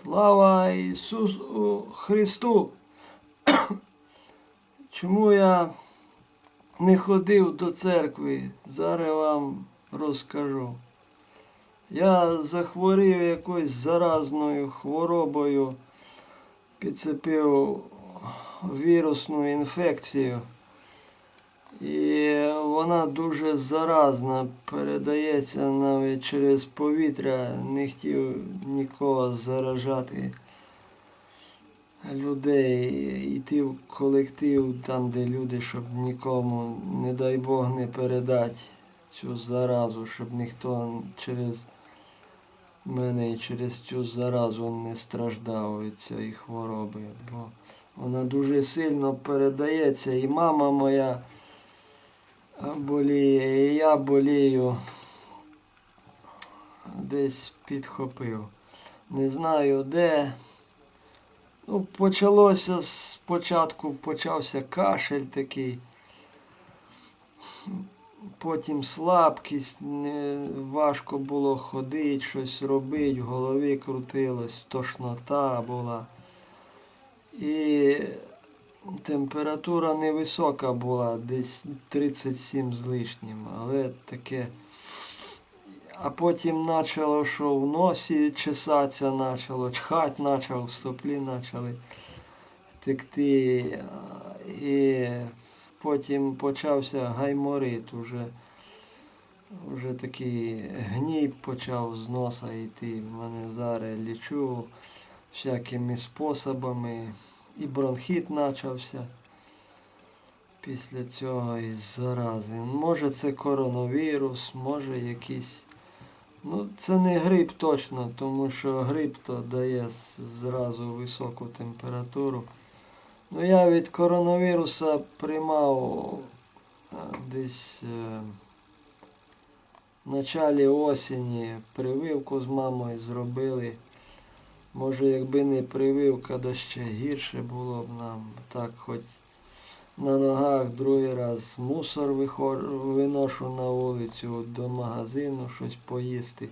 Слава Ісусу Христу! Чому я не ходив до церкви? Зараз вам розкажу. Я захворів якоюсь заразною хворобою, підцепив вірусну інфекцію. І вона дуже заразна, передається навіть через повітря. Не хотів нікого заражати людей, йти в колектив, там, де люди, щоб нікому, не дай Бог, не передати цю заразу, щоб ніхто через мене і через цю заразу не страждав від цієї хвороби. Бо вона дуже сильно передається. І мама моя боліє, і я болію. Десь підхопив. Не знаю де. Ну, почалося спочатку, почався кашель такий. Потім слабкість, важко було ходити, щось робити, в голові крутилось, тошнота була. І температура невисока була, десь 37 з лишнім, але таке. А потім почало, що в носі чесатися почало, чхати почав, соплі почали текти. І потім почався гайморит, уже, вже такий гній почав з носа йти. В мене зараз лічу всякими способами. І бронхіт почався після цього із зарази. Може це коронавірус, може якийсь. Ну, це не грип точно, тому що грип то дає зразу високу температуру. Ну, я від коронавіруса приймав десь е, в началі осені прививку з мамою зробили. Може, якби не прививка, то ще гірше було б нам. Так, хоч на ногах другий раз мусор виношу на вулицю до магазину, щось поїсти,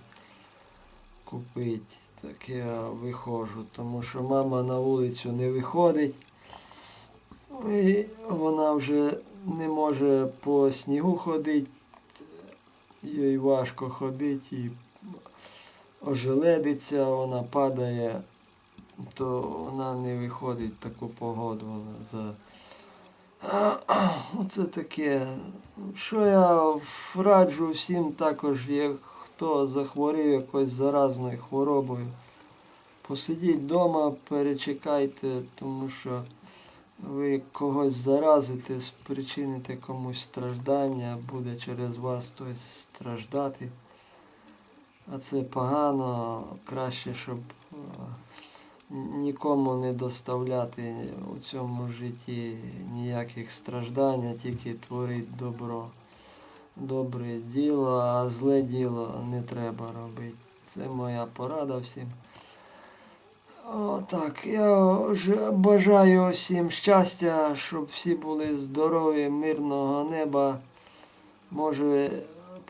купити. Так я виходжу, тому що мама на вулицю не виходить. І вона вже не може по снігу ходити, їй важко ходити і ожеледиться, вона падає, то вона не виходить в таку погоду. Вона за... Оце таке. Що я раджу всім також, як хто захворів якоюсь заразною хворобою. Посидіть вдома, перечекайте, тому що ви когось заразите, спричините комусь страждання, буде через вас хтось страждати. А це погано, краще, щоб е, нікому не доставляти у цьому житті ніяких страждань, а тільки творити добро. Добре діло, а зле діло не треба робити. Це моя порада всім. Отак, я бажаю всім щастя, щоб всі були здорові, мирного неба. Може,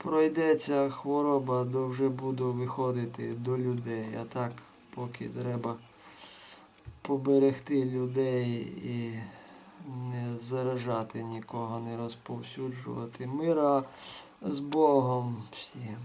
пройдеться хвороба, то вже буду виходити до людей. А так, поки треба поберегти людей і не заражати нікого, не розповсюджувати. Мира з Богом всім.